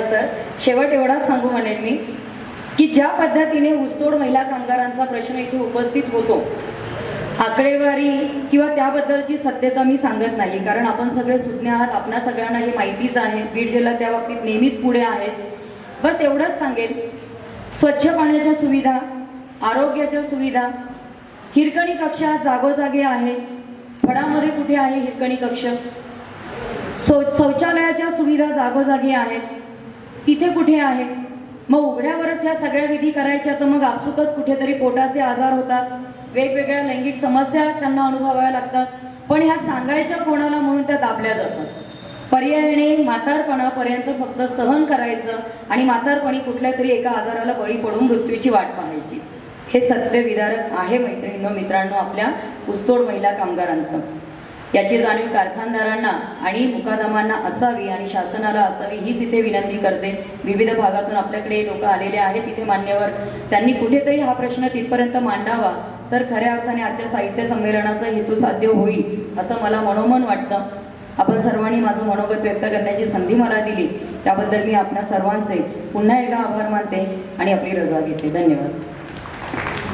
Sir शेवट एवढाच सांगू म्हणेल मी की ज्या पद्धतीने ऊसतोड महिला कामगारांचा प्रश्न इथे उपस्थित होतो आकडेवारी किंवा त्याबद्दलची सत्यता मी सांगत नाही कारण आपण सगळे सुज्ञ आहात आपणा सगळ्यांना हे माहितीच आहे. बीड जिल्हा त्या बाबतीत नेहमीच पुढे आहेच. बस एवढंच सांगेल स्वच्छ पाण्याच्या सुविधा आरोग्याच्या सुविधा हिरकणी कक्ष जागोजागी आहे. फडामध्ये कुठे आहे हिरकणी कक्ष? शौचालयाच्या सुविधा जागोजागी आहेत. तिथे कुठे आहे? मग उघड्यावरच ह्या सगळ्या विधी करायच्या तर मग आपसुकच कुठेतरी पोटाचे आजार होतात. वेगवेगळ्या लैंगिक समस्या त्यांना अनुभवाव्या लागतात. पण ह्या सांगायच्या कोणाला म्हणून त्या दाबल्या जातात. पर्यायाने म्हातारपणापर्यंत फक्त सहन करायचं आणि म्हातारपणी कुठल्या तरी एका आजाराला बळी पडून मृत्यूची वाट पाहायची. हे सत्य विदारक आहे मैत्रिणींनो मित्रांनो आपल्या उस्तोड महिला कामगारांचं. याची जाणीव कारखानदारांना आणि मुकादमांना असावी आणि शासनाला असावी हीच इथे विनंती करते. विविध भागातून आपल्याकडे लोक आलेले आहेत तिथे मान्यवर. त्यांनी कुठेतरी हा प्रश्न तिथपर्यंत मांडावा. तर खऱ्या अर्थाने आजच्या साहित्य संमेलनाचा हेतू साध्य होईल असं मला मनोमन वाटतं. आपण सर्वांनी माझं मनोगत व्यक्त करण्याची संधी मला दिली. त्याबद्दल मी आपल्या सर्वांचे पुन्हा एकदा आभार मानते आणि आपली रजा घेते. धन्यवाद.